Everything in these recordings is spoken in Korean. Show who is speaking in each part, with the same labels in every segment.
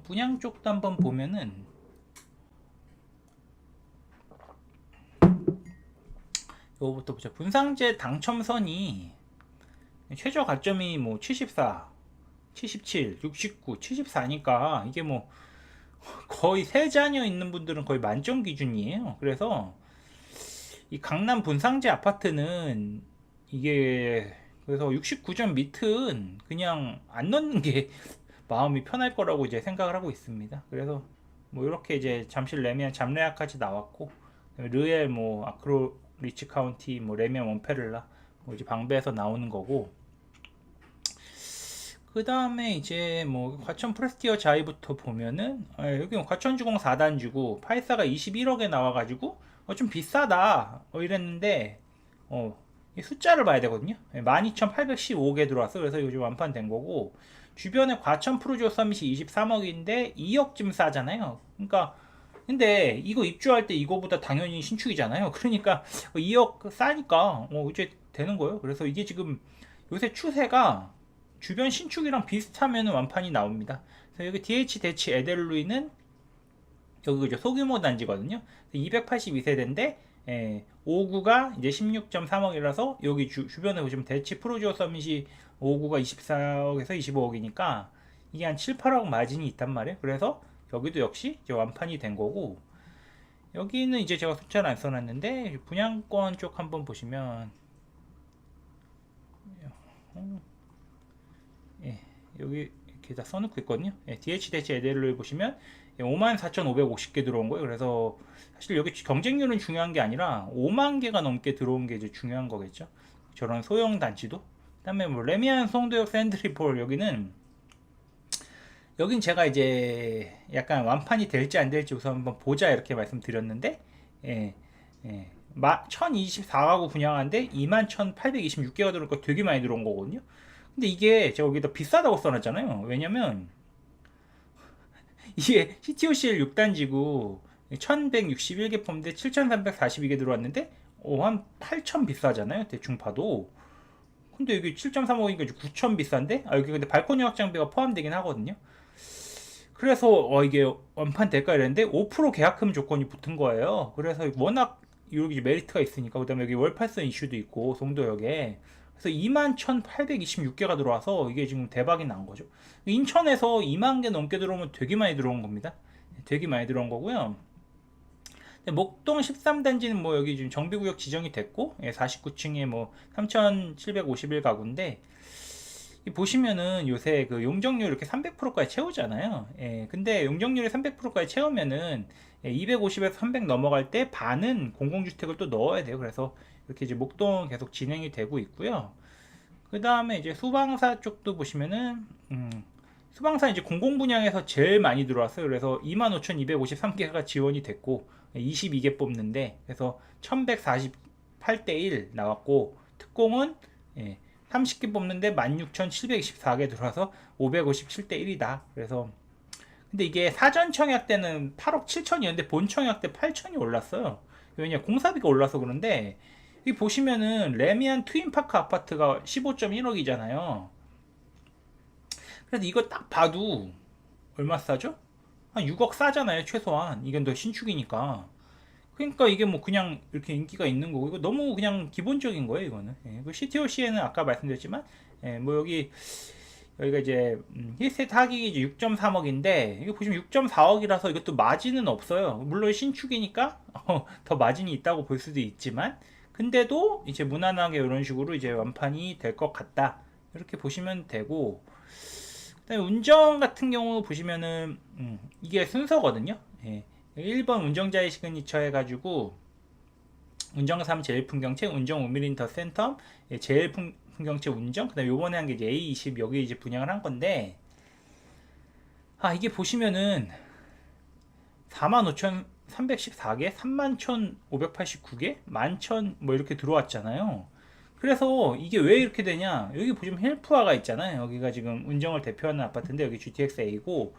Speaker 1: 분양 쪽도 한번 보면은 요거부터 보자. 분상제 당첨선이 최저 가점이 뭐 74, 77, 69, 74니까 이게 뭐 거의 세 자녀 있는 분들은 거의 만점 기준이에요. 그래서 이 강남 분상제 아파트는 이게 그래서 69점 밑은 그냥 안 넣는 게 마음이 편할 거라고 이제 생각을 하고 있습니다. 그래서 뭐 이렇게 이제 잠실 레미안 잠레아까지 나왔고 르엘 뭐 아크로 리치 카운티 뭐 레미안 원페를라 뭐 이제 방배에서 나오는 거고 그 다음에 이제 뭐 과천 프레스티어 자이부터 보면은 아, 여기 뭐 과천 주공 4단 주고 파이사가 21억에 나와가지고 어, 좀 비싸다 어, 이랬는데 어, 이 숫자를 봐야 되거든요. 12,815개 들어왔어. 그래서 좀 완판된 거고 주변에 과천 프로조 서밋이 23억인데 2억쯤 싸잖아요. 그러니까 근데 이거 입주할 때 이거보다 당연히 신축이잖아요. 그러니까 2억 싸니까 어, 이제 되는 거예요. 그래서 이게 지금 요새 추세가 주변 신축이랑 비슷하면 완판이 나옵니다. 그래서 여기 DH 대치 에델루이는 여기 소규모 단지거든요. 282세대인데 예, 5구가 이제 16.3억이라서 여기 주, 주변에 보시면 대치 프로주어 서밋이 5구가 24억에서 25억이니까 이게 한 7, 8억 마진이 있단 말이에요. 그래서 여기도 역시 이제 완판이 된 거고 여기는 이제 제가 숫자를 안 써놨는데 분양권 쪽 한번 보시면 예, 여기 이렇게 다 써놓고 있거든요. 예, DH 대치 에델을 보시면 54,550개 들어온 거예요. 그래서 사실 여기 경쟁률은 중요한 게 아니라 5만 개가 넘게 들어온 게 이제 중요한 거겠죠. 저런 소형 단지도. 그다음에 뭐 레미안 송도역 샌드리폴 여기는 여긴 제가 이제 약간 완판이 될지 안 될지 우선 한번 보자 이렇게 말씀드렸는데 예, 예. 1024가구 분양하는데 21,826개가 들어올 거 되게 많이 들어온 거거든요. 근데 이게 제가 여기다 비싸다고 써놨잖아요. 왜냐면 이게 CTOCL 6단지고 1161개 폼인데 7342개 들어왔는데 어, 한 8천 비싸잖아요. 대충 봐도. 근데 여기 7.35이니까 9천 비싼데? 아, 여기 근데 발코니 확장비가 포함되긴 하거든요. 그래서 어, 이게 완판 될까 이랬는데 5% 계약금 조건이 붙은 거예요. 그래서 워낙 여기 메리트가 있으니까 그다음에 여기 월팔선 이슈도 있고 송도역에 그래서 21,826개가 들어와서 이게 지금 대박이 난 거죠. 인천에서 2만 개 넘게 들어오면 되게 많이 들어온 겁니다. 되게 많이 들어온 거고요. 목동 13단지는 뭐 여기 지금 정비구역 지정이 됐고 49층에 뭐 3,751가구인데 보시면은 요새 그 용적률 이렇게 300%까지 채우잖아요. 예, 근데 용적률이 300%까지 채우면은 250에서 300 넘어갈 때 반은 공공주택을 또 넣어야 돼요. 그래서 이렇게 이제 목동 계속 진행이 되고 있고요. 그 다음에 이제 수방사 쪽도 보시면은, 음, 수방사 이제 공공 분양에서 제일 많이 들어왔어요. 그래서 25,253개가 지원이 됐고, 22개 뽑는데, 그래서 1148대 1 나왔고, 특공은, 예, 30개 뽑는데 16,724개 들어와서 557대 1이다. 그래서 근데 이게 사전 청약 때는 8억 7천이었는데 본 청약 때 8천이 올랐어요. 왜냐 공사비가 올라서 그런데 여기 보시면은 레미안 트윈파크 아파트가 15.1억이잖아요. 그래서 이거 딱 봐도 얼마 싸죠? 한 6억 싸잖아요 최소한. 이건 더 신축이니까. 그러니까 이게 뭐 그냥 이렇게 인기가 있는 거고 이거 너무 그냥 기본적인 거예요 이거는 예, 그 CTOC에는 아까 말씀드렸지만 예, 뭐 여기 여기가 이제 음, 힐셋 하기 이제 6.3억인데 이거 보시면 6.4억이라서 이것도 마진은 없어요 물론 신축이니까 어, 더 마진이 있다고 볼 수도 있지만 근데도 이제 무난하게 이런 식으로 이제 완판이 될 것 같다. 이렇게 보시면 되고. 그다음에 운정 같은 경우 보시면은 음, 이게 순서거든요. 예. 1번 운정자의 시그니처 해가지고 운정 3 제일 풍경채, 운정 5mm 더 센텀, 예, 제일 풍, 경채 운정, 그 다음에 요번에 한 게 이제 A20 여기 이제 분양을 한 건데, 아, 이게 보시면은 45,314개, 31,589개, 11,000뭐 이렇게 들어왔잖아요. 그래서 이게 왜 이렇게 되냐? 여기 보시면 헬프화가 있잖아요. 여기가 지금 운정을 대표하는 아파트인데 여기 GTX A고,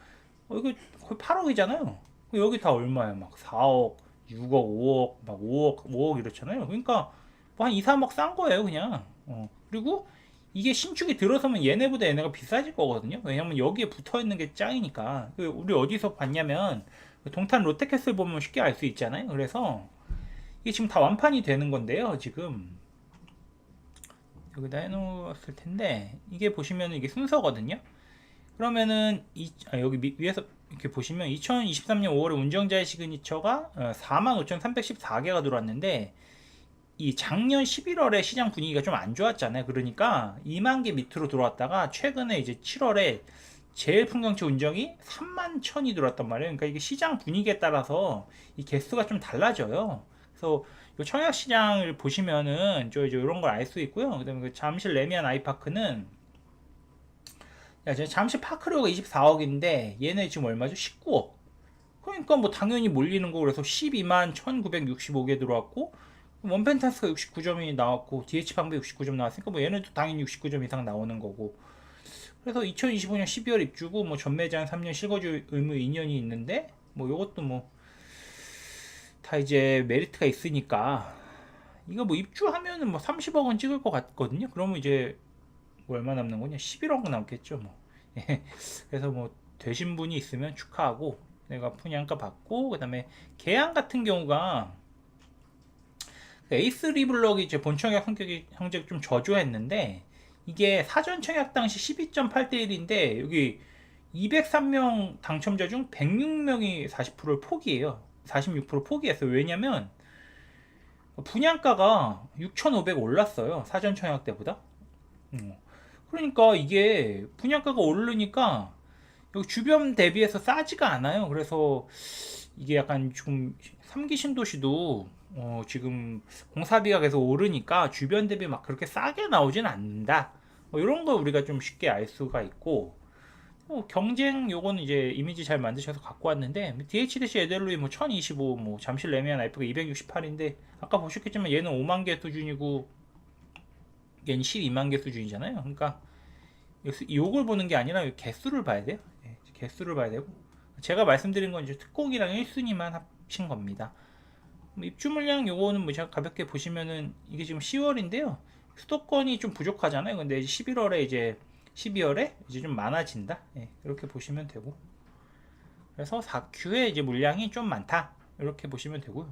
Speaker 1: 어, 이거 거의 8억이잖아요. 여기 다 얼마야? 막 4억, 6억, 5억, 막 5억, 5억 이렇잖아요. 그러니까 뭐 한 2, 3억 싼 거예요, 그냥. 어. 그리고 이게 신축이 들어서면 얘네보다 얘네가 비싸질 거거든요. 왜냐면 여기에 붙어 있는 게 짱이니까. 그 우리 어디서 봤냐면 동탄 롯데캐슬 보면 쉽게 알 수 있잖아요. 그래서 이게 지금 다 완판이 되는 건데요. 지금 여기다 해놓았을 텐데 이게 보시면 이게 순서거든요. 그러면은 이, 아, 여기 미- 위에서 이렇게 보시면 2023년 5월에 운정자의 시그니처가 45,314개가 들어왔는데 이 작년 11월에 시장 분위기가 좀 안 좋았잖아요. 그러니까 2만 개 밑으로 들어왔다가 최근에 이제 7월에 제일 풍경채 운정이 3만 천이 들어왔단 말이에요. 그러니까 이게 시장 분위기에 따라서 이 개수가 좀 달라져요. 그래서 이 청약 시장을 보시면은 저 이제 이런 걸 알 수 있고요. 그다음에 그 잠실 레미안 아이파크는 야, 저 잠실 파크료가 24억인데 얘네 지금 얼마죠? 19억. 그러니까 뭐 당연히 몰리는 거 그래서 12만 1965개 들어왔고 원펜타스가 69점이 나왔고 DH 방배 69점 나왔으니까 뭐 얘네도 당연히 69점 이상 나오는 거고 그래서 2025년 12월 입주고 뭐 전매제한 3년 실거주 의무 2년이 있는데 뭐 요것도 뭐 다 이제 메리트가 있으니까 이거 뭐 입주하면은 뭐 30억은 찍을 것 같거든요. 그러면 이제 뭐 얼마 남는 거냐? 11억 남겠죠, 뭐. 예. 그래서 뭐 되신 분이 있으면 축하하고 내가 분양가 받고 그다음에 계양 같은 경우가 에이스 리블럭이 이제 본청약 성격이 성적 좀 저조했는데 이게 사전 청약 당시 12.8대 1인데 여기 203명 당첨자 중 106명이 40%를 포기해요. 46% 포기했어요. 왜냐면 분양가가 6,500 올랐어요. 사전 청약 때보다. 음. 그러니까 이게 분양가가 오르니까 여기 주변 대비해서 싸지가 않아요. 그래서 이게 약간 좀 3기 신도시도 어 지금 공사비가 계속 오르니까 주변 대비 막 그렇게 싸게 나오진 않는다. 뭐 이런 거 우리가 좀 쉽게 알 수가 있고 뭐 경쟁 요거는 이제 이미지 잘 만드셔서 갖고 왔는데 DHDC 에델로이 뭐 1025, 뭐 잠실 레미안 아이프가 268인데 아까 보셨겠지만 얘는 5만 개 수준이고 얘는 12만 개 수준이잖아요. 그러니까 요- 요걸 보는 게 아니라 개수를 봐야 돼요. 예, 개수를 봐야 되고 제가 말씀드린 건 이제 특공이랑 1순위만 합친 겁니다. 뭐 입주 물량 요거는 뭐 제가 가볍게 보시면은 이게 지금 10월인데요. 수도권이 좀 부족하잖아요. 근데 11월에 이제 12월에 이제 좀 많아진다. 예, 이렇게 보시면 되고. 그래서 4Q에 이제 물량이 좀 많다. 이렇게 보시면 되고요.